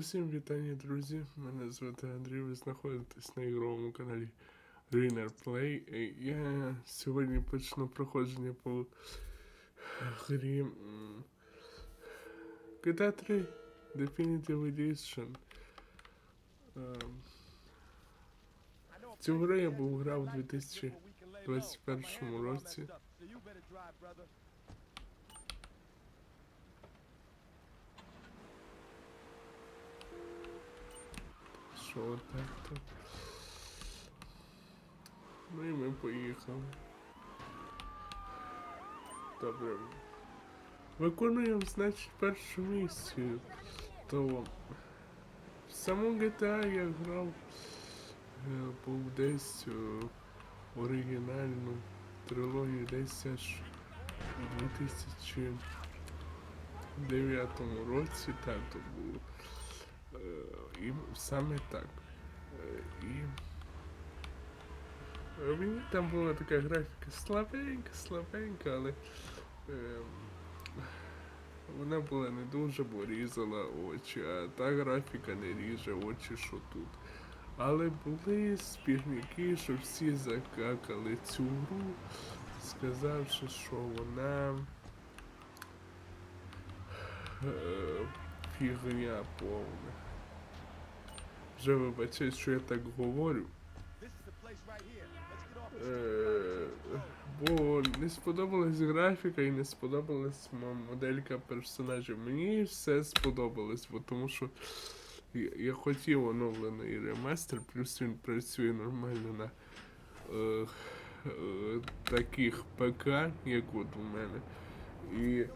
Усім вітання, друзі. Мене звати Андрій. Ви знаходитесь на ігровому каналі Greener Play. Я сьогодні почну проходження по грі GTA 3 Definitive Edition. Ем, Цю гру я був грав у 2021 році. Що так то? Ну і ми поїхали. Добре. Виконуємо, значить, першу місію. То в саму GTA я грав е, був десь е, оригінальну трилогію десь аж у 2009 році, так то було. І саме так. Е, І е, мені там була така графіка слабенька, слабенька, але е, вона була не дуже, бо різала очі, а та графіка не ріже очі, що тут. Але були спірники, що всі закакали цю гру, сказавши, що вона е, фігня повна. Вже вибачаюсь, що я так говорю. Е, бо не сподобалась графіка і не сподобалась моделька персонажів. Мені все сподобалось, бо тому що я, хотів оновлений ремастер, плюс він працює нормально на е, е, таких ПК, як от у мене. І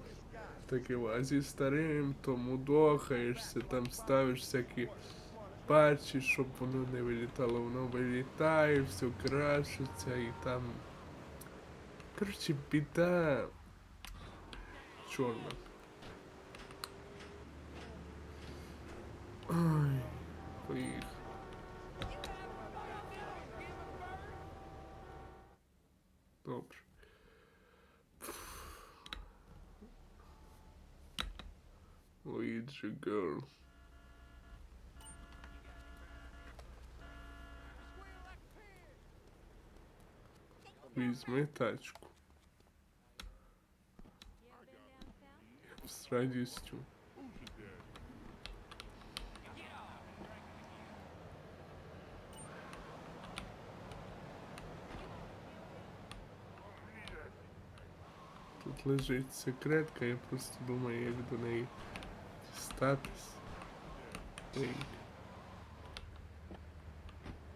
таке, а зі старим тому дохаєшся, там ставиш всякі патчі, щоб воно не вилітало, воно вилітає, все крашиться і там. Коротше, біда чорна. Ой, поїхав. Добре. Luigi Girl. Візьми тачку. З радістю. Тут лежить секретка, я просто думаю, як до неї дістатись.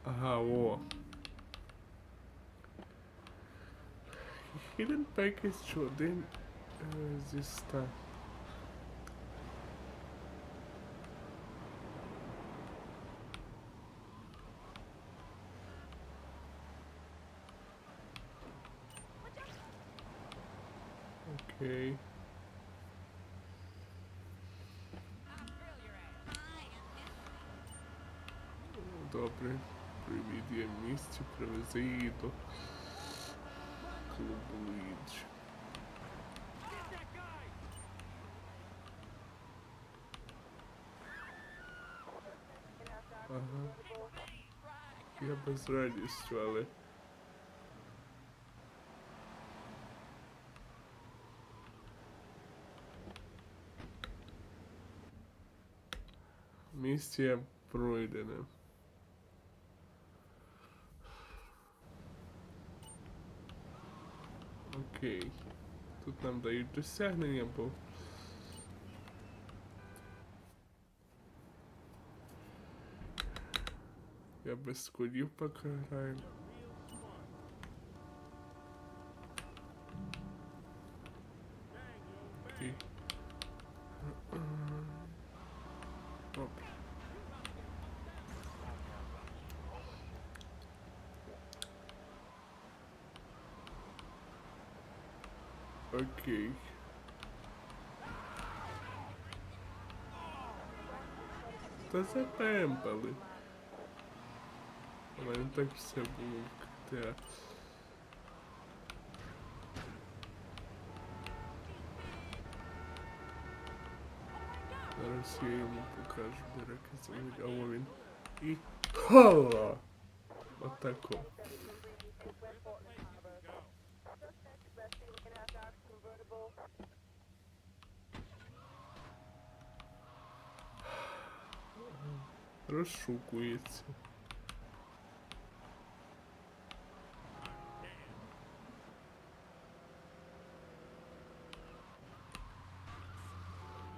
Ага, о. Hidden Package один е, зі ста. Окей. Добре. Привіт, я в місті, привези її до клубу Луїджі. Ага. Я без радістю, але. Місія пройдена. Окей. Тут нам дають досягнення, бо. Я без сколів пока граю. Та запемпали. У мене так все було в КТА. Зараз Зараз я йому покажу, де раки заводять. А во він. І хола! Отако. Розшукується.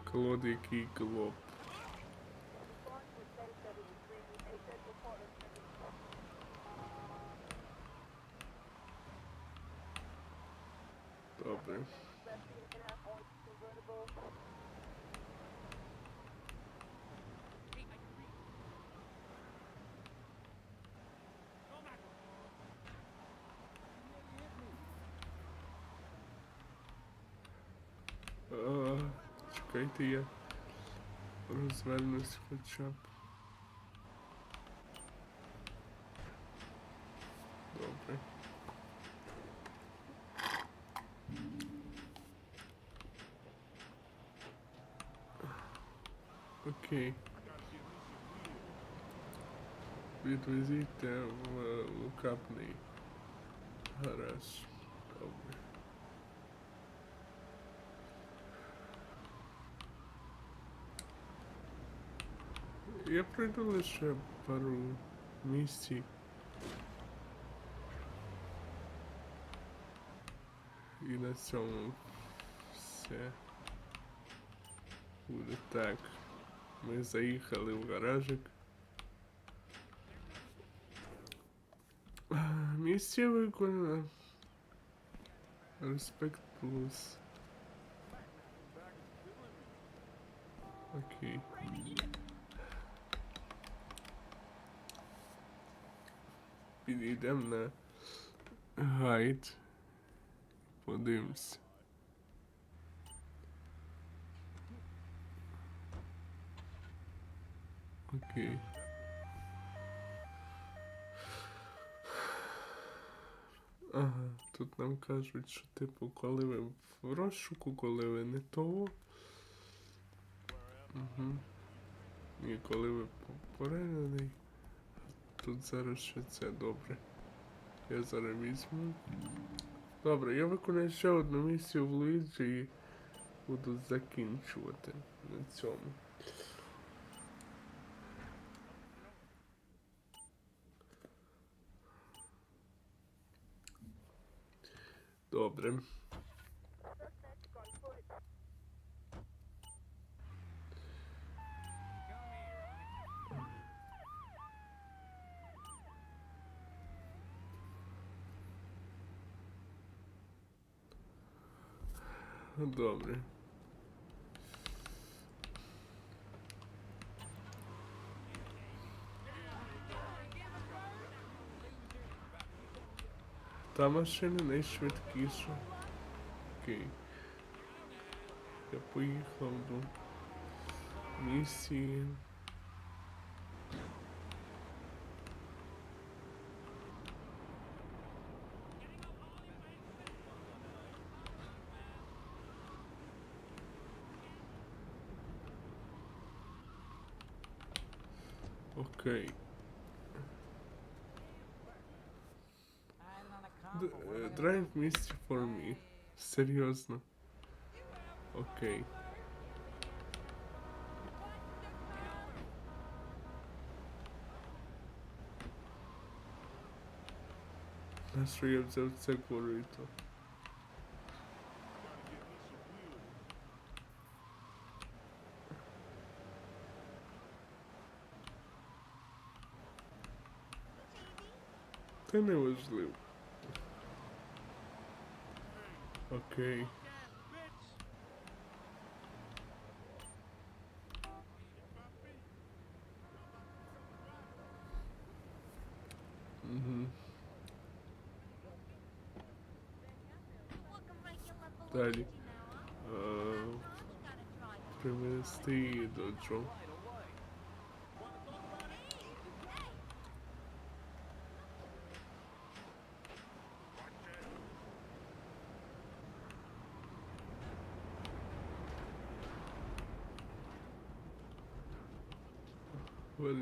Клод, який клоп. Добре. Чекайте, я розвернусь хоча б. Добре. Окей. Відвезіть в е, лукапний гараж. Добре. Я пройду лише пару місій. І на цьому все буде так. Ми заїхали в гаражик. Місія виконана. Респект плюс. Окей. Підійдемо на гайд. Подивимось. Окей. Ага, тут нам кажуть, що типу, коли ви в розшуку, коли ви не того. Угу. І коли ви поранений. Тут зараз ще це добре. Я зараз візьму. Добре, я виконую ще одну місію в Луїджі і буду закінчувати на цьому. Добре. Добре. Та машина найшвидкіша. Окей. Я поїхав до місії. Окей. Д- е, Drive місці for me. Серйозно. Окей. На що я взяв це корито? Це не важливо. Окей. Угу. Далі. Е, Привезти її до Джо.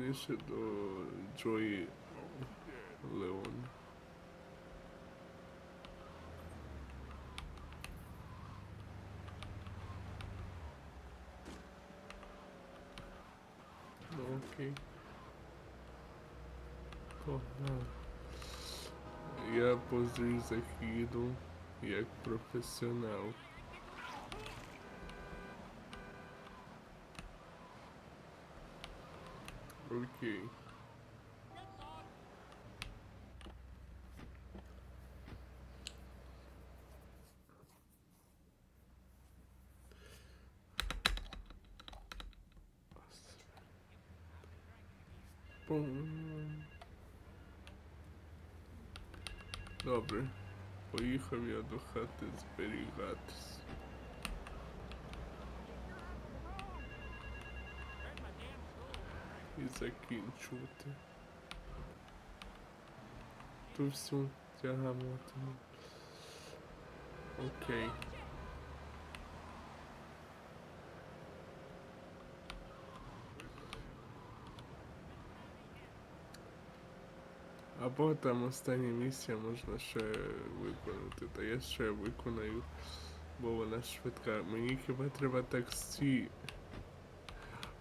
Верніше до Джої Леон. Окей. Погнали. Я по зрізах їду як професіонал. Окей. Пум. Добре. Поїхав я до хати зберігатись. І закінчувати. Ту всю тягамотину. Окей. Або там остання місія можна ще виконати. Та я ще виконаю, бо вона швидка. Мені хіба треба таксі.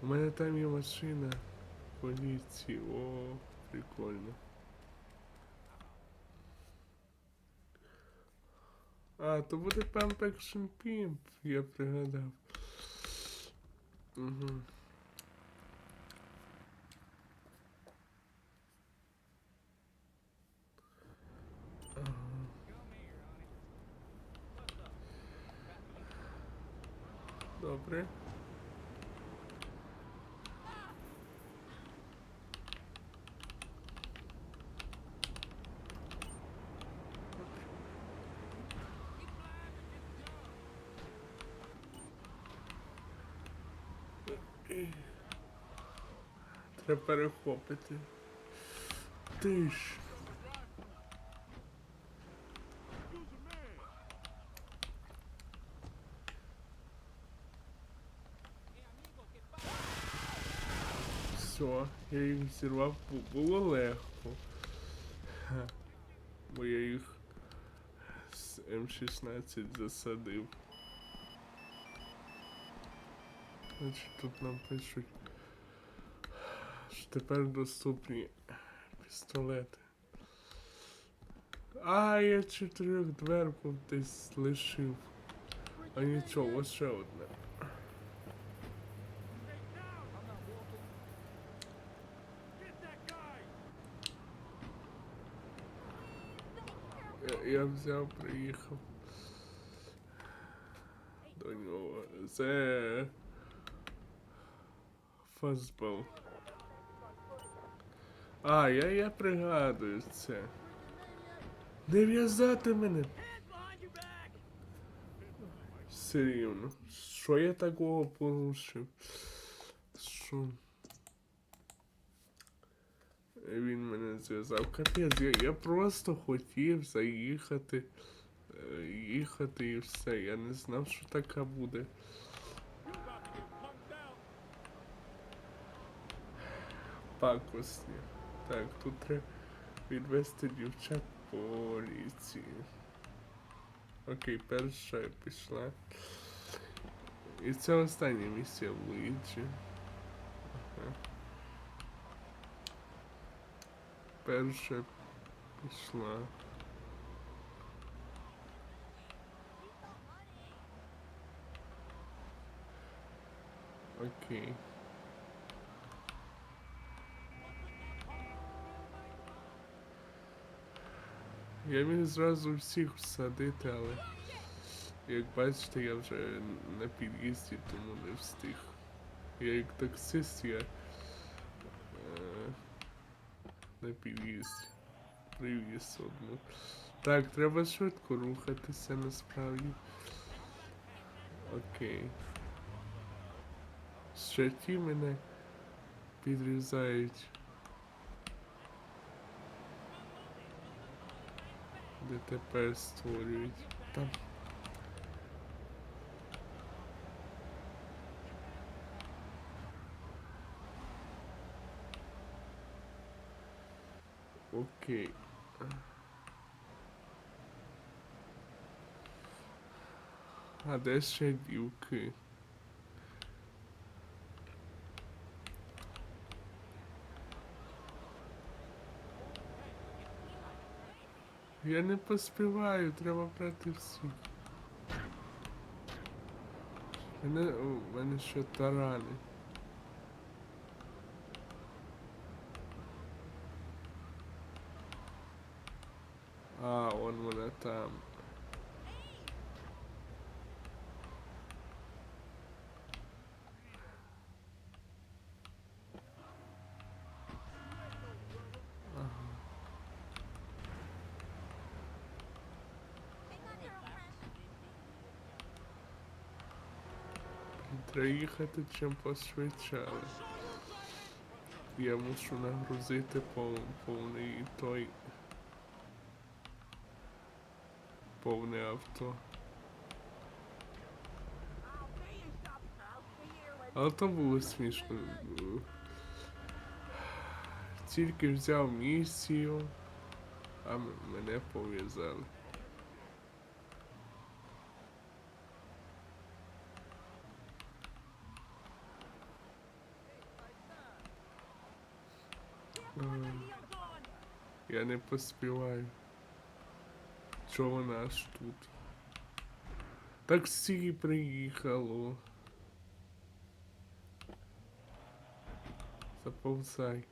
У мене там є машина поліції. О, прикольно. А, то буде Pump Action Pimp, я пригадав. Угу. Добре. Треба перехопити. Ти ж. Все, я їх зірвав, бу- було легко. Бо я їх з М16 засадив. Значить, тут нам пишуть, тепер доступні пістолети. А, я чотирьох дверку десь лишив. А нічого, ось ще одне. Я, я взяв, приїхав. До нього. Це фазбол. А, я, я пригадую це. Не в'язати мене. Все рівно. Що я такого порушив? Що? Він мене зв'язав. Капець, я, я просто хотів заїхати. е, Їхати і все. Я не знав, що така буде. Пакосні. Так, тут треба відвести дівчат поліції. Окей, перша пішла. І це остання місія в Луїджі. Ага. Перша пішла. Окей. Я міг зразу всіх всадити, але як бачите, я вже на під'їзді, тому не встиг. Я як таксист, я е, на під'їзді. Привіз одну. Так, треба швидко рухатися насправді. Окей. Ще ті мене підрізають. де тепер створюють. Там. Окей. А де ще вілки? Я не поспіваю, треба брати. Мене, у мене ще тарани. А, он вона там. Треба їхати чим пошвидчали. Я мушу нагрузити пов, повний той. Повне авто. Але то було смішно. Тільки взяв місію, а мене пов'язали. Я не поспіваю. Чого вона аж тут? Таксі приїхало. Заповзай.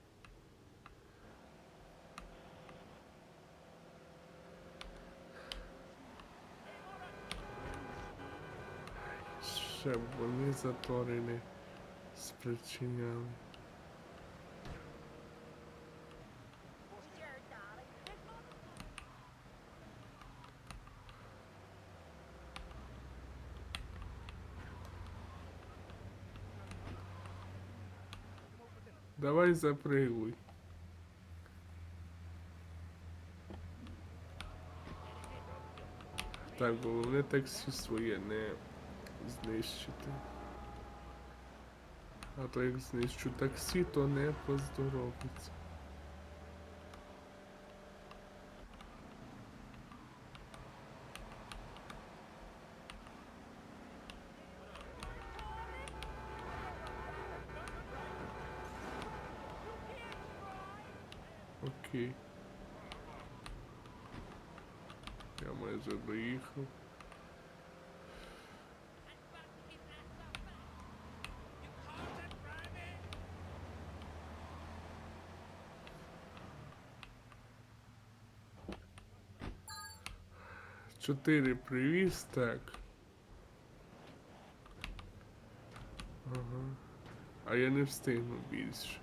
Ще вони заторене спричиняли. Давай запригуй. Так, головне таксі своє не знищити. А то як знищу таксі, то не поздоровиться. Окей. Я майже доїхав. Чотири привіз, так. Ага. А я не встигну більше.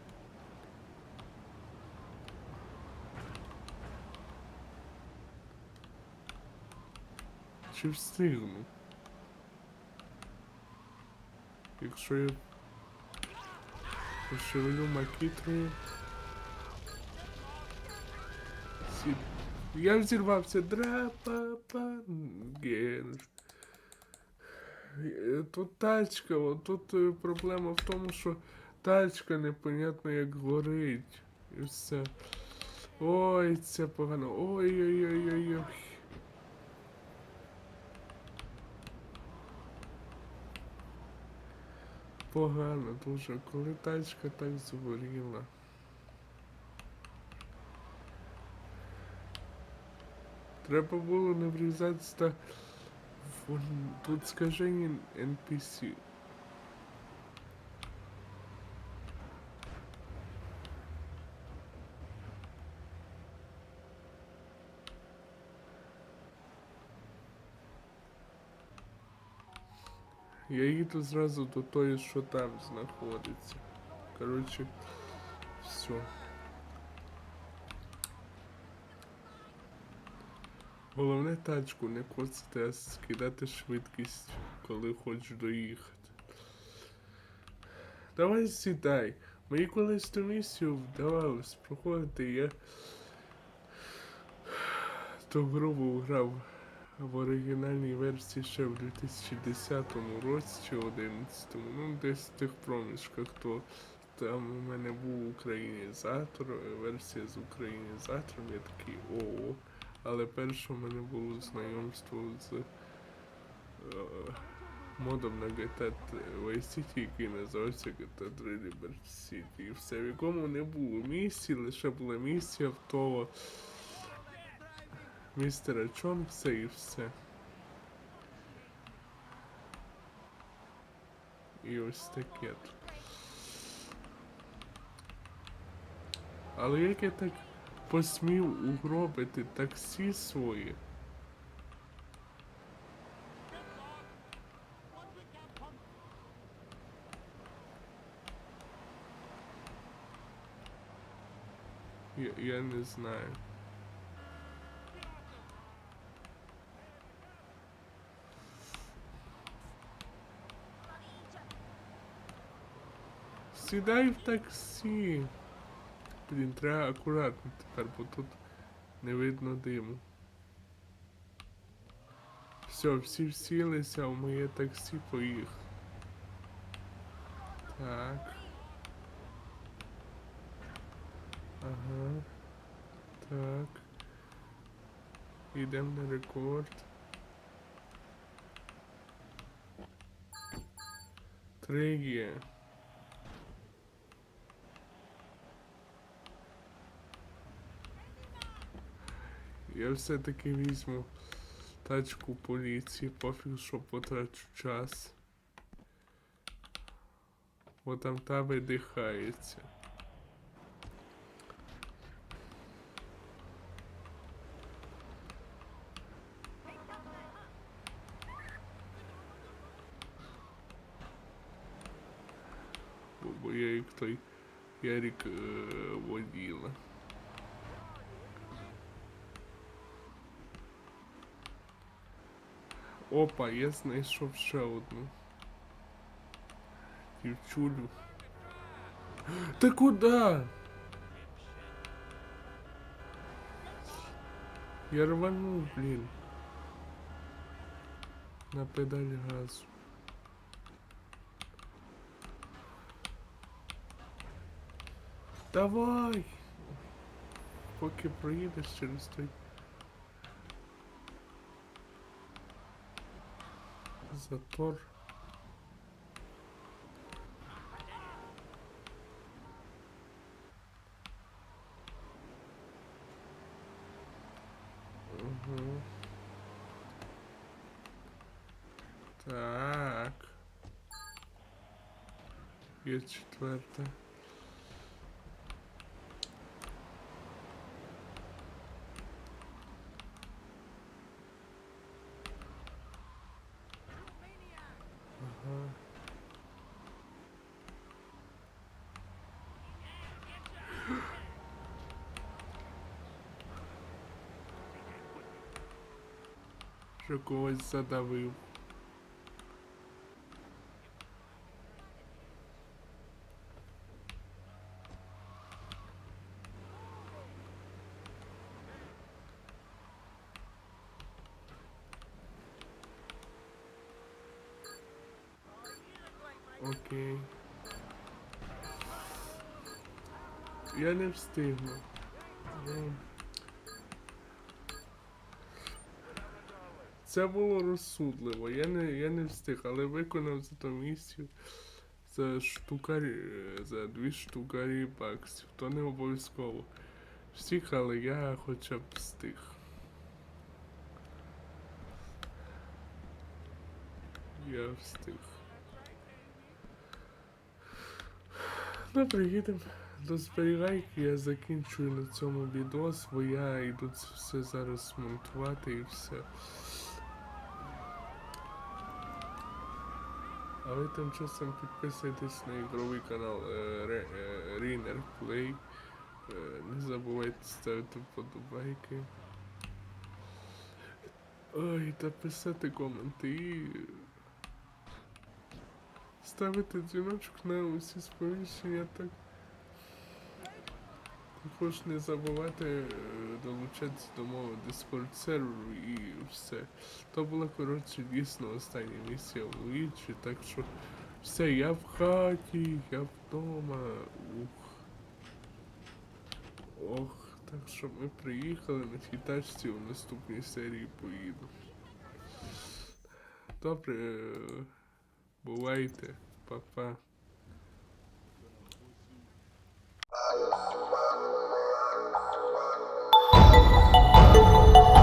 Чи встигну? Якщо я пошевелю макітрою. Я взірвався драпапа. Ген. Е, Тут тачка, от тут е, проблема в тому, що тачка непонятно як горить. І все. Ой, це погано. Ой-ой-ой-ой-ой. Погано дуже, коли тачка так згоріла. Треба було не врізатися та Вон, тут скажені NPC. Я їду зразу до тої, що там знаходиться. Коротше, все. Головне тачку не коцати, а скидати швидкість, коли хочеш доїхати. Давай сідай. Мені колись ту місію вдавалось проходити, я ту гру грав в оригінальній версії ще в 2010 році чи 2011, ну десь в тих проміжках, то Там у мене був українізатор, е, версія з українізатором, я такий ОО. Але перше у мене було знайомство з е, модом на GTA Vice City, який називався GTA 3 Liberty City. І все, в якому не було місії, лише була місія в того містера Чонкса і все. І ось таке тут. Але як я так посмів угробити таксі своє? Я, я не знаю. Сідай в таксі. Блін, треба акуратно тепер, бо тут не видно диму. Все, всі всілися, в моє таксі поїхав. Так. Ага. Так. Йдемо на рекорд. Три є. Я все-таки візьму тачку поліції, пофіг, що потрачу час. Бо там та видихається. Бо, я як той Ярик е, воділа. Опа, я знайшов ще одну. Дівчулю. Та куди? Я рванув, блін. На педаль газу. Давай! Поки проїдеш через той затор. Угу. Так. Є четверта. Що когось задавив. Окей. Я не встигну. Ну. Це було розсудливо. Я не, я не встиг, але виконав за ту місію за штукарі, за дві штукарі баксів. То не обов'язково. Всіх, але я хоча б встиг. Я встиг. Добре, їдемо до зберігайки, я закінчую на цьому відос, бо я йду це все зараз монтувати і все. А ви тим часом підписуйтесь на ігровий канал е, Ре- е, Rainer Play. Е, Не забувайте ставити вподобайки. Ой, та писати коменти і ставити дзвіночок на усі сповіщення так. Також не забувати е, долучатися до мого Discord серверу і все. То була коротше дійсно остання місія у Луїджі, так що Все, я в хаті, я вдома. Ух. Ох, так що ми приїхали на цій тачці у наступній серії поїду. Добре, е, бувайте, па-па.